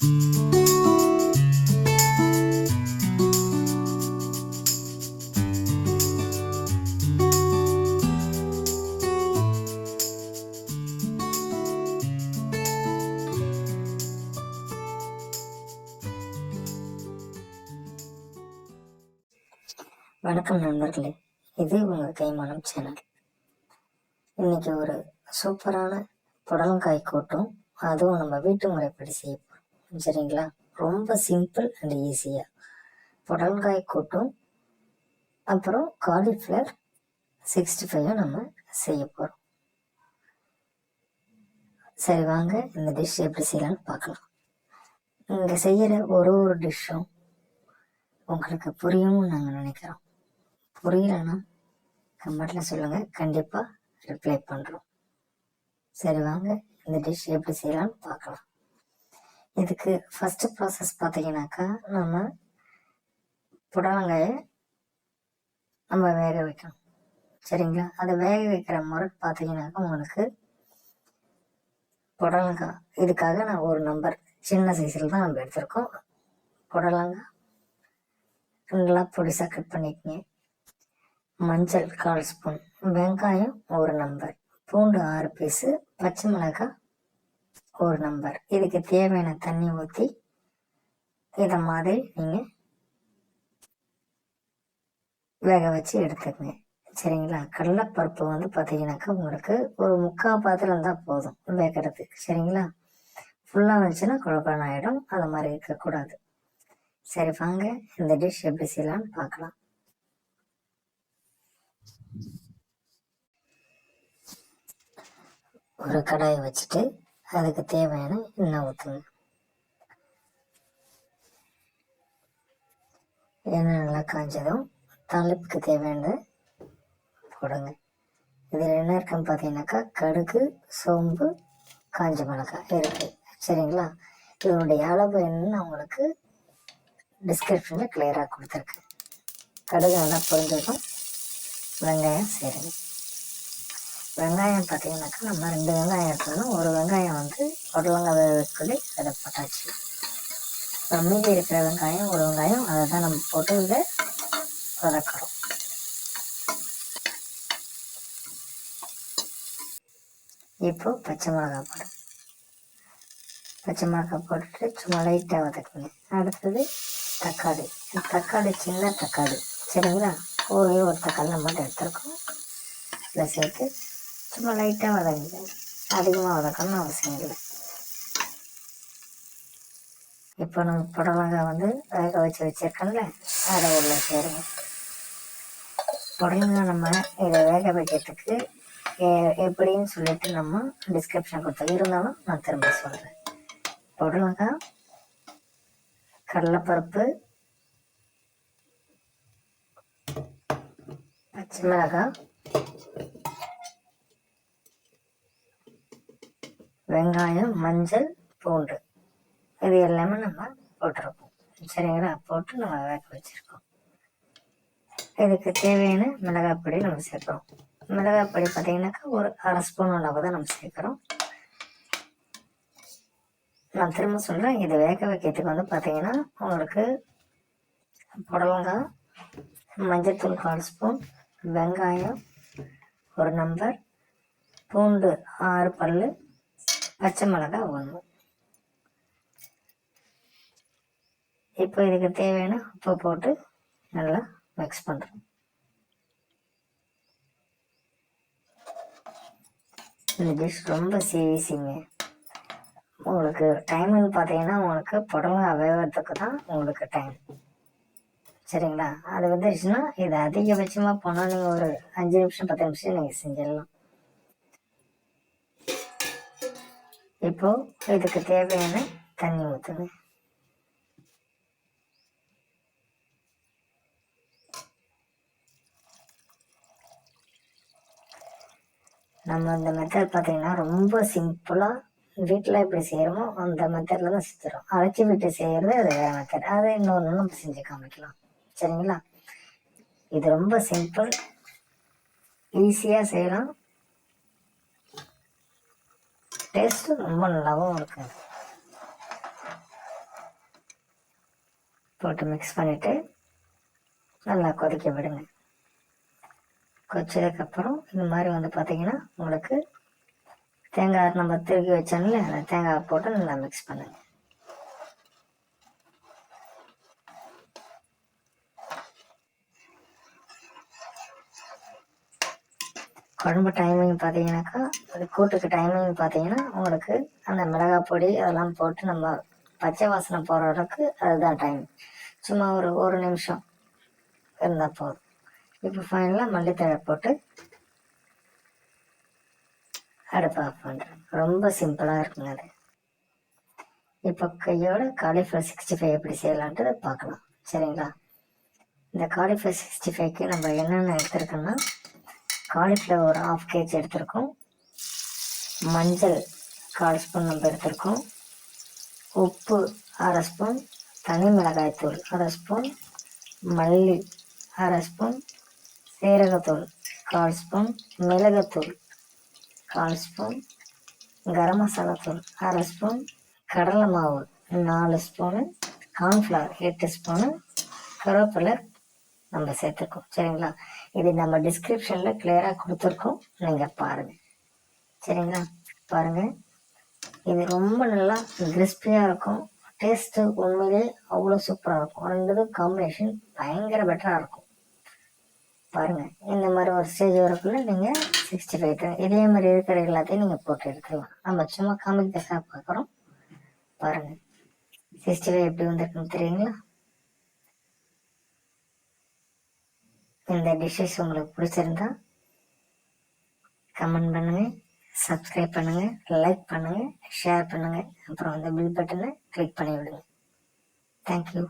வணக்கம் நண்பர்களே. இது உங்கள் கைமானம் சேனல். இன்னைக்கு ஒரு சூப்பரான புடலங்காய் கூட்டும். அதுவும் நம்ம வீட்டு முறைப்படி செய்ய சரிங்களா? ரொம்ப சிம்பிள் அண்ட் ஈஸியாக புடலங்காய் கூட்டும். அப்புறம் காலிஃப்ளவர் சிக்ஸ்டி ஃபைவும் நம்ம செய்ய போகிறோம் சரி வாங்க. இந்த டிஷ் எப்படி செய்யலாம்னு பார்க்கலாம். இங்கே செய்கிற ஒரு ஒரு டிஷ்ஷும் உங்களுக்கு புரியும்னு நாங்கள் நினைக்கிறோம். புரியலன்னா கமெண்ட்டில் சொல்லுங்கள் கண்டிப்பாக ரிப்ளை பண்ணுறோம் சரி வாங்க. இந்த டிஷ் எப்படி செய்யலாம்னு பார்க்கலாம். இதுக்கு ஃபஸ்ட்டு ப்ராசஸ் பார்த்தீங்கன்னாக்கா நம்ம புடலங்காயை நம்ம வேக வைக்கணும். சரிங்களா? அதை வேக வைக்கிற முறை பார்த்தீங்கன்னாக்கா உங்களுக்கு புடலங்காய் இதுக்காக நான் ஒரு நம்பர் சின்ன சைஸில் தான் நம்ம எடுத்திருக்கோம். புடலங்காய் நல்லா பொடிசாக கட் பண்ணிக்கங்க. மஞ்சள் கால் ஸ்பூன் வெங்காயம் ஒரு நம்பர் பூண்டு ஆறு பீஸு பச்சை மிளகாய் ஒரு நம்பர் இதுக்கு தேவையான தண்ணி ஊற்றி இதை மாதிரி நீங்கள் வேக வச்சு எடுத்துக்கங்க. சரிங்களா? கடலைப்பருப்பு வந்து பார்த்தீங்கன்னாக்கா உங்களுக்கு ஒரு முக்கால் பாத்திரம் இருந்தால் போதும் வேகிறதுக்கு. சரிங்களா? ஃபுல்லாக வந்துச்சுன்னா குழப்பம் ஆகிடும் அது மாதிரி இருக்கக்கூடாது. சரி வாங்க. இந்த டிஷ் எப்படி செய்யலாம்னு பார்க்கலாம். ஒரு கடாயை வச்சுட்டு அதுக்கு தேவையான எண்ணெய் ஊற்றுங்க எண்ணெய் நல்லா காய்ஞ்சதும் தாளிப்புக்கு தேவையானது போடுங்க. இதில் என்ன இருக்குன்னு பார்த்தீங்கன்னாக்கா கடுகு சோம்பு காஞ்ச மிளகாய் இருக்குது சரிங்களா? இதனுடைய அளவு என்னன்னு உங்களுக்கு டிஸ்கிரிப்ஷனில் கிளியராக கொடுத்துருக்கு கடுகு நல்லா புரிஞ்சதும் வெங்காயம் சேருங்க. வெங்காயம் பார்த்தீங்கன்னாக்கா நம்ம ரெண்டு வெங்காயம் எடுத்துக்கணும். ஒரு வெங்காயம் வந்து உடலங்காய் வேகக்குள்ளே அதை போட்டாச்சு. அப்புறம் மீதி இருக்கிற வெங்காயம் ஒரு வெங்காயம் அதை தான் நம்ம போட்டு இதை வதக்கிறோம். இப்போ பச்சை மிளகாய் போடும் பச்சை மிளகாய் போட்டுட்டு சும்மா லைட்டாக வதக்குங்க. அடுத்தது தக்காளி. தக்காளி சின்ன தக்காளி. சரிங்களா? ஒரே ஒரு தக்காளி நம்ம மட்டும் எடுத்துருக்கோம். அதை சேர்த்து சும்மா லைட்டாக வதங்குங்க. அதிகமாக வதக்கணும்னு அவசியம் இல்லை. இப்போ நம்ம புடலங்காய் வந்து வேக வச்சு வச்சுருக்கோம்ல அதை உள்ள சேருங்க. புடலங்காய் நம்ம இதை வேக வைக்கிறதுக்கு எ- எப்படின்னு சொல்லிட்டு நம்ம டிஸ்கிரிப்ஷன் கொடுத்தோம். இருந்தாலும் நான் திரும்ப சொல்கிறேன் புடலங்காய் கடலைப்பருப்பு பச்சை மிளகாய் வெங்காயம் மஞ்சள் பூண்டு. இது எல்லாமே நம்ம போட்டிருக்கோம் சரிங்களா? போட்டு நம்ம வேக வச்சுருக்கோம். இதுக்கு தேவையான மிளகாய் பொடி நம்ம சேர்க்குறோம். மிளகாய் பொடி பார்த்தீங்கன்னாக்கா ஒரு அரை ஸ்பூன் அளவு தான் நம்ம சேர்க்குறோம். நான் திரும்ப சொல்கிறேன் இது வேக வைக்கிறதுக்கு வந்து பார்த்தீங்கன்னா உங்களுக்கு புடலங்காய் மஞ்சள்தூள் கால் ஸ்பூன் வெங்காயம் ஒரு நம்பர் பூண்டு ஆறு பல் பச்சை மிளகா ஒன்று இப்போ இதுக்கு தேவையான உப்பு போட்டு நல்லா மிக்ஸ் பண்ணுறோம் இந்த டிஷ் ரொம்ப சீசிங்க உங்களுக்கு டைம்னு பார்த்தீங்கன்னா உங்களுக்கு புடலங்கா வேகிறதுக்கு தான் உங்களுக்கு டைம் சரிங்களா? அது வந்துருச்சுன்னா இது அதிகபட்சமாக போனால் நீங்கள் ஒரு அஞ்சு நிமிஷம் பத்து நிமிஷம் நீங்கள் செஞ்சிடலாம். இப்போ இதுக்கு தேவையான தண்ணி ஊற்றுங்க நம்ம இந்த மெத்தட் பார்த்தீங்கன்னா ரொம்ப சிம்பிளாக வீட்டில் எப்படி செய்கிறோமோ அந்த மெத்தடில் தான் செஞ்சிடும் அரைச்சி விட்டு செய்கிறது அது வேறு மெத்தட் அதை இன்னொன்று நம்ம செஞ்சு காமிக்கலாம். சரிங்களா? இது ரொம்ப சிம்பிள் ஈஸியாக செய்யலாம். டேஸ்ட்டு ரொம்ப நல்லாவும் இருக்கும் போட்டு மிக்ஸ் பண்ணிவிட்டு நல்லா கொதிக்க விடுங்க. கொச்சதுக்கப்புறம் இந்த மாதிரி வந்து பார்த்திங்கன்னா உங்களுக்கு தேங்காய் நம்ம திருக்கி வச்சோம்ல அந்த தேங்காய் போட்டு நல்லா மிக்ஸ் பண்ணுங்கள் குழம்பு டைமிங் பார்த்தீங்கன்னாக்கா அது கூட்டுக்கு டைமிங் பார்த்தீங்கன்னா உங்களுக்கு அந்த மிளகாய் பொடி அதெல்லாம் போட்டு நம்ம பச்சை வாசனை போகிற அளவுக்கு அதுதான் டைம் சும்மா ஒரு ஒரு நிமிஷம் இருந்தால் போதும். இப்போ ஃபைனலாக மல்லித்தழை போட்டு அடுப்பு ஆஃப் பண்ணுறேன் ரொம்ப சிம்பிளாக இருக்குங்க அது. இப்போ கையோட காலிஃப்ளவர் சிக்ஸ்டி ஃபைவ் எப்படி செய்யலான்ட்டு பார்க்கலாம். சரிங்களா? இந்த காலிஃப்ளவர் சிக்ஸ்டி ஃபைவ்க்கு நம்ம என்னென்ன எடுத்துருக்கோன்னா காலிஃப்ளவர் ஒரு ஆஃப் கேஜி எடுத்திருக்கோம். மஞ்சள் கால் ஸ்பூன் நம்ம எடுத்திருக்கோம். உப்பு அரை ஸ்பூன் தனி மிளகாய்த்தூள் அரை ஸ்பூன் மல்லி அரை ஸ்பூன் சீரகத்தூள் கால் ஸ்பூன் மிளகுத்தூள் கால் ஸ்பூன் கரம் மசாலா தூள் அரை ஸ்பூன் கடலை மாவு நாலு ஸ்பூனு கார்ன்ஃப்ளவர் எட்டு ஸ்பூனு கருவேப்பிலை நம்ம சேர்த்துக்கோம் சரிங்களா? இது நம்ம டிஸ்கிரிப்ஷனில் கிளியராக கொடுத்துருக்கோம். நீங்கள் பாருங்கள் சரிங்களா? பாருங்கள் இது ரொம்ப நல்லா கிறிஸ்பியாக இருக்கும். டேஸ்ட்டு உண்மையிலே அவ்வளோ சூப்பராக இருக்கும். ரெண்டு காம்பினேஷன் பயங்கர பெட்டராக இருக்கும். பாருங்கள் இந்த மாதிரி ஒரு ஸ்டேஜ் வரக்குள்ள நீங்கள் சிக்ஸ்டி ஃபைவ் இதே மாதிரி இருக்கிற எல்லாத்தையும் நீங்கள் போட்டு எடுத்துக்கலாம். நம்ம சும்மா காமிக்கிறதுக்காக பார்க்குறோம். பாருங்கள் சிக்ஸ்டி ஃபைவ் எப்படி வந்திருக்குன்னு தெரியுங்களா? இந்த டிஷ்ஷஸ் உங்களுக்கு பிடிச்சிருந்தா கமெண்ட் பண்ணுங்கள் சப்ஸ்கிரைப் பண்ணுங்கள் லைக் பண்ணுங்கள் ஷேர் பண்ணுங்கள் அப்புறம் அந்த பில் பட்டனை கிளிக் பண்ணி விடுங்க தேங்க்யூ